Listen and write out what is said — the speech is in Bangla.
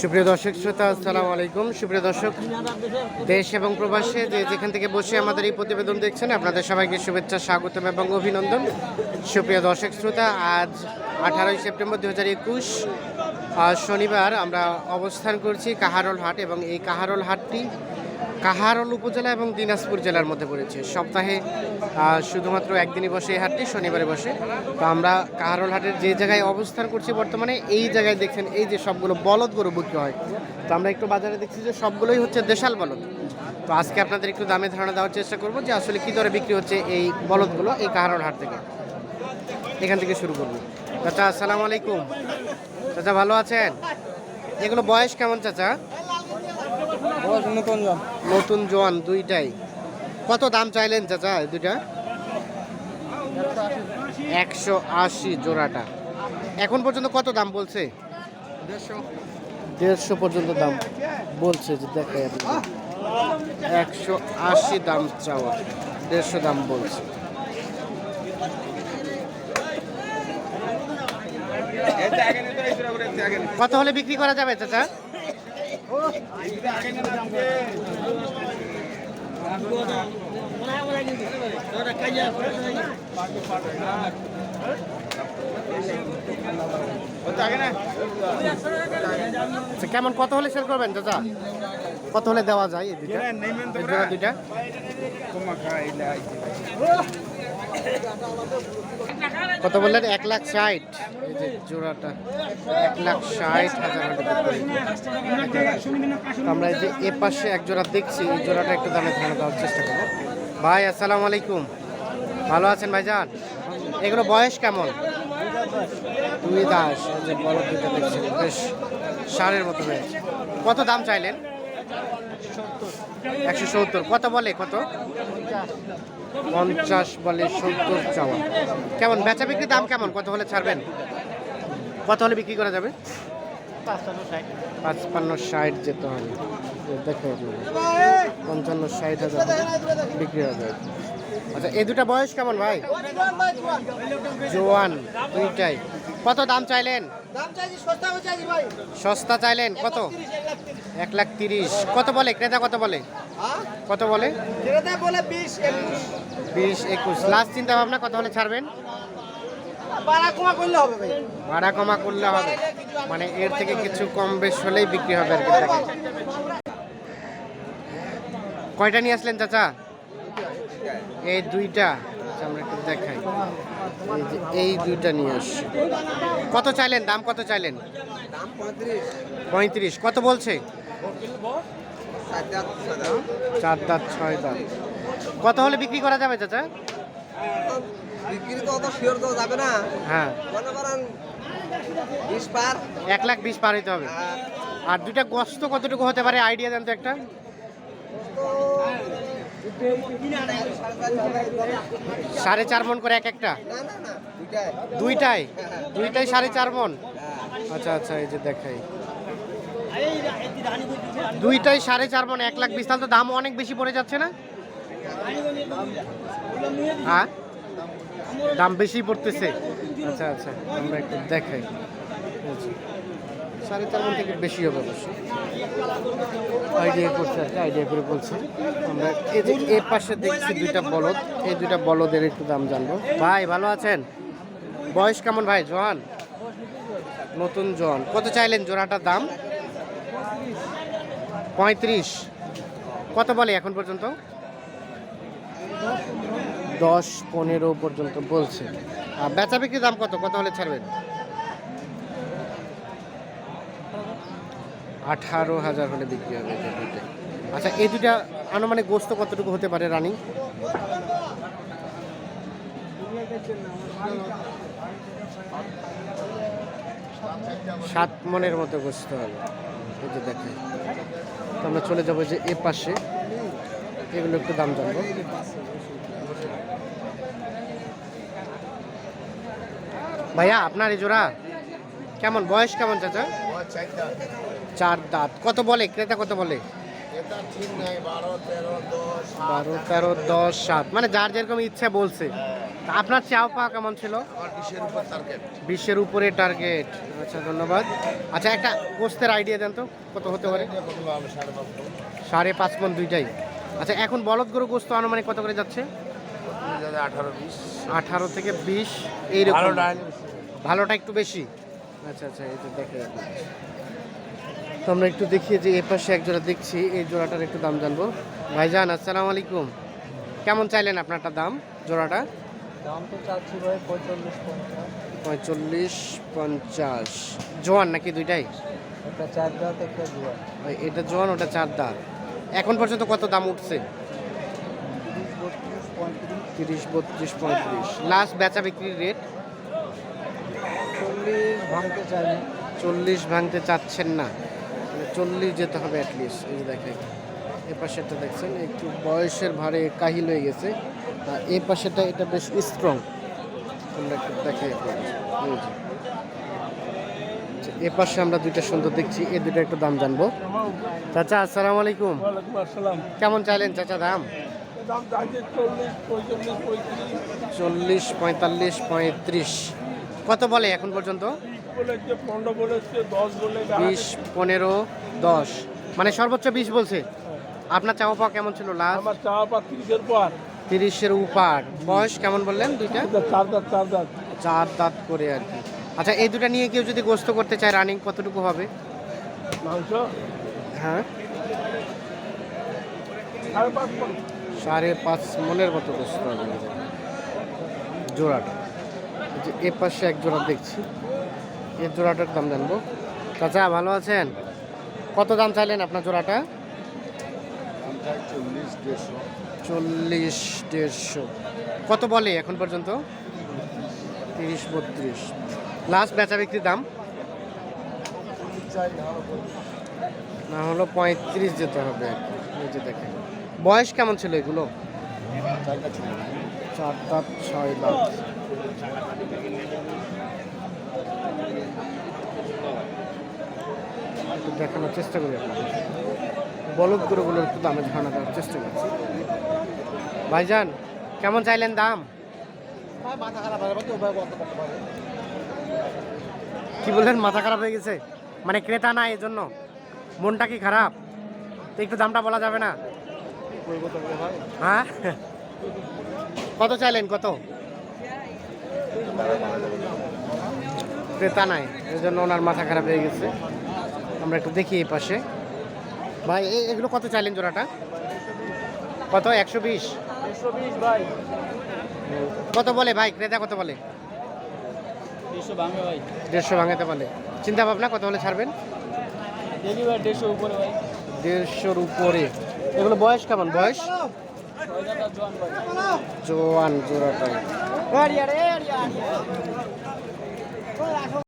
সুপ্রিয় দর্শক শ্রোতা, আসসালামু আলাইকুম। সুপ্রিয় দর্শক, দেশ এবং প্রবাসে যে যেখান থেকে বসে আমাদের এই প্রতিবেদন দেখছেন, আপনাদের সবাইকে শুভেচ্ছা, স্বাগতম এবং অভিনন্দন। সুপ্রিয় দর্শক শ্রোতা, আজ আঠারোই সেপ্টেম্বর দু হাজার একুশ শনিবার আমরা অবস্থান করছি কাহারল হাট এবং এই কাহারল হাটটি কাহারোল উপজেলা এবং দিনাজপুর জেলার মধ্যে পড়েছে। সপ্তাহে শুধুমাত্র একদিনই বসে এই হাটটি, শনিবারে বসে। তো আমরা কাহারোল হাটের যে জায়গায় অবস্থান করছি বর্তমানে, এই জায়গায় দেখছেন এই যে সবগুলো বলদ গরু বিক্রি হয়। তো আমরা একটু বাজারে দেখছি যে সবগুলোই হচ্ছে দেশাল বলদ। তো আজকে আপনাদের একটু দামে ধারণা দেওয়ার চেষ্টা করব যে আসলে কী দরে বিক্রি হচ্ছে এই বলদগুলো, এই কাহারোল হাট থেকে। এখান থেকে শুরু করব। চাচা, আসসালামু আলাইকুম। চাচা, ভালো আছেন? এগুলো বয়স কেমন, চাচা? নতুন জোয়ান দুইটাই। কত দাম চাইলেন চাচা দুইটা? একশো আশি জোড়াটা। এখন পর্যন্ত কত দাম বলছে? দেড়শো। পর্যন্ত দাম বলছে যে দেখাই আপনি একশো আশি দাম চাওয়া দেড়শো দাম বলছে। কত হলে বিক্রি করা যাবে চাচা? কেমন? কত হলে সেল করবেন চাচা? কত হলে দেওয়া যায় দুইটা? দুইটা কত বললেন? এক লাখ ষাট। এই যে জোড়াটা। এক লাখ ষাট হাজার। আমরা এই যে এ পাশে এক জোড়া দেখছি, এই জোড়াটা একটু দামে ধারণা দেওয়ার চেষ্টা করব। ভাই, আসসালামু আলাইকুম। ভালো আছেন ভাইজান? এগুলো বয়স কেমন? দুই দাস। যে দেখছেন। বেশ সারের মতো হয়েছে। কত দাম চাইলেন? একশো সত্তর। কত বলে কত? পঞ্চাশ বলে সত্তর চাওয়া। কেমন? বেচা বিক্রি দাম কেমন? কত হলে ছাড়বেন? কত হলে বিক্রি করা যাবে? পাঁচপান্ন ষাট যেতে হবে। দেখো পঞ্চান্ন ষাট হাজার বিক্রি হবে। আচ্ছা এই দুটা বয়স কেমন ভাই? জোয়ান, দুইটাই। কত দাম চাইলেন? সস্তা চাইলেন কত? এক লাখ তিরিশ। কত বলে? ক্রেতা কত বলে? কত বলে? বলে বিশ একুশ। বিশ একুশ। লাস্ট চিন্তা ভাবনা কত হলে ছাড়বেন? বাড়া কমা করলে হবে ভাই। ভাড়া কমা করলে হবে। মানে এর থেকে কিছু কম বেশ হলেই বিক্রি হবে আর কি কয়টা নিয়ে আসলেন চাচা? এই দুইটা। আমরা একটু দেখাই। এই দুইটা নিয়ে আসছি। কত চাইলেন? দাম কত চাইলেন? পঁয়ত্রিশ। পঁয়ত্রিশ কত বলছে? চার দাঁত ছয় দাঁত। কত হলে বিক্রি করা যাবে চাচা? বিক্রি তো অত শিওর তো যাবে না। হ্যাঁ। মনে করেন বিশ পার। এক লাখ বিশ পার হইতে হবে। আর দুইটা গোস্ত কতটুকু হতে পারে? আইডিয়া দেন তো একটা। সাড়ে চার মন করে এক একটা? দুইটাই দুইটাই সাড়ে চার মন? আচ্ছা আচ্ছা এই যে দেখাই। দুইটাই সাড়ে চার মন, এক লাখ বিশ তাহলে তো দাম অনেক বেশি পড়ে যাচ্ছে না? হ্যাঁ? দাম বেশি পড়তেছে। আচ্ছা আচ্ছা আমরা একটু দেখাই। সাড়ে চার মন থেকে বেশি হবে অবশ্যই আইডিয়া করছে আর আইডিয়া করে বলছে। আমরা এই যে এ পাশে দেখছি দুইটা বলদ, এই দুইটা বলদের একটু দাম জানব। ভাই, ভালো আছেন? বয়স কেমন ভাই? জোয়ান? নতুন জোয়ান। কত চাইলেন জোড়াটার দাম? পঁয়ত্রিশ। কত বলে এখন পর্যন্ত? দশ, পনেরো পর্যন্ত বলছে। আর বেচা বিক্রি দাম কত? কত হলে ছাড়বেন? আঠারো হাজার হলে বিক্রি হবে আচ্ছা এই দুটা আনুমানিক গোস্ত কতটুকু হতে পারে রানিং? সাত মনের মতো গোস্ত হবে। এই যে দেখেন, তো আমরা চলে যাব যে এ পাশে। এগুলো একটু দাম জানব। ভাইয়া, আপনার এই জোড়া কেমন? বয়স কেমন, চাচা? চার দাঁত। কত বলে? ক্রেতা কত বলে? বারো তেরো দশ সাত। মানে যার যেরকম ইচ্ছা বলছে। আপনার চাও পাওয়া কেমন ছিল? বিশের বিশ্বের উপরে টার্গেট আচ্ছা ধন্যবাদ। আচ্ছা একটা গোস্তের আইডিয়া দেন তো কত হতে পারে? সাড়ে পাঁচ মন। দুইটাই। আচ্ছা এখন বলদ গরু গোস্ত আনুমানিক কত করে যাচ্ছে? আঠারো থেকে বিশ এইরকম। ভালোটা একটু বেশি। আচ্ছা আচ্ছা এই তো দেখে। তো আমরা একটু দেখিয়ে যে এ পাশে এক জোড়া দেখছি এই জোড়াটার একটু দাম জানব। ভাইজান আসসালামু আলাইকুম। কেমন চাইলেন আপনারটা দাম জোড়াটা? দাম তো চাচ্ছি ভাই পঁয়তাল্লিশ পঞ্চাশ। পঁয়তাল্লিশ পঞ্চাশ। জোয়ান নাকি দুইটাই? একটা চার দাঁত একটা ওই এটা জোয়ান ওটা চার দাঁত। এখন পর্যন্ত কত দাম উঠছে? তিরিশ বত্রিশ পঁয়ত্রিশ। লাস্ট বেচা বিক্রির রেট চল্লিশ ভাঙতে চাই চল্লিশ ভাঙতে চাচ্ছেন না। চল্লিশ যেতে হবে অ্যাটলিস্ট এই যে দেখেন। এ পাশেরটা দেখছেন একটু বয়সের ভারে কাহিল হয়ে গেছে। আর এই পাশেটা এটা বেশ স্ট্রং তোমরা একটু দেখাই এ পাশে আমরা দুইটা সুন্দর দেখছি এই দুটো একটু দাম জানব। চাচা আসসালামু আলাইকুম। আসসালাম। কেমন চাইলেন চাচা দাম? চল্লিশ পঁয়তাল্লিশ পঁয়ত্রিশ। কত বলে এখন পর্যন্ত? বলেছে পনেরো বলেছে দশ বলে বিশ পনেরো দশ। মানে সর্বোচ্চ বিশ বলছে। আপনার চাওয়া পাওয়া কেমন ছিল লাস্ট? আমার চা পা তিরিশের পর তিরিশের উপার বয়স কেমন বললেন দুইটা? চার দাঁত চার দাঁত। চার দাঁত করে আর কি। আচ্ছা এই দুটা নিয়ে কেউ যদি গোস্ত করতে চায় রানিং কতটুকু হবে? মাংস? হ্যাঁ। সাড়ে পাঁচ মনের মতো গোস্ত হবে। জোড়াটা। এ পাশে এক জোড়া দেখছি। এর জোড়াটার দাম জানব। চাচা ভালো আছেন? কত দাম চাইলেন আপনার জোড়াটা চল্লিশ দেড়শো। কত বলে এখন পর্যন্ত? তিরিশ বত্রিশ। লাস্ট বেচা বিক্রির দাম? না হলো পঁয়ত্রিশ যেতে হবে। আর কি এই যে দেখেন। বয়স কেমন ছিল এগুলো? চারটা চার দাঁত ছয় দাঁত দেখানোর চেষ্টা করি আপনাদের বলদ গরুগুলোর একটু দামে ধারণা দেওয়ার চেষ্টা করছি। ভাইজান কেমন চাইলেন দাম? কি বললেন মাথা খারাপ হয়ে গেছে? মানে ক্রেতা না এই জন্য মনটা কি খারাপ? তো একটু দামটা বলা যাবে না? হ্যাঁ? কত চাইলেন কত? ক্রেতা নাই এই জন্য ওনার মাথা খারাপ হয়ে গেছে। আমরা একটু দেখি এই পাশে। ভাই এগুলো কত চাইলেন জোড়াটা? কত? একশো বিশ? ভাই কত বলে ভাই? ক্রেতা কত বলে? দেড়শো ভাঙাতে বলে। চিন্তা ভাবনা কত হলে ছাড়বেন? দেড়শোর উপরে। এগুলো বয়স কেমন? বয়স? জোয়ান জোড়াটাই।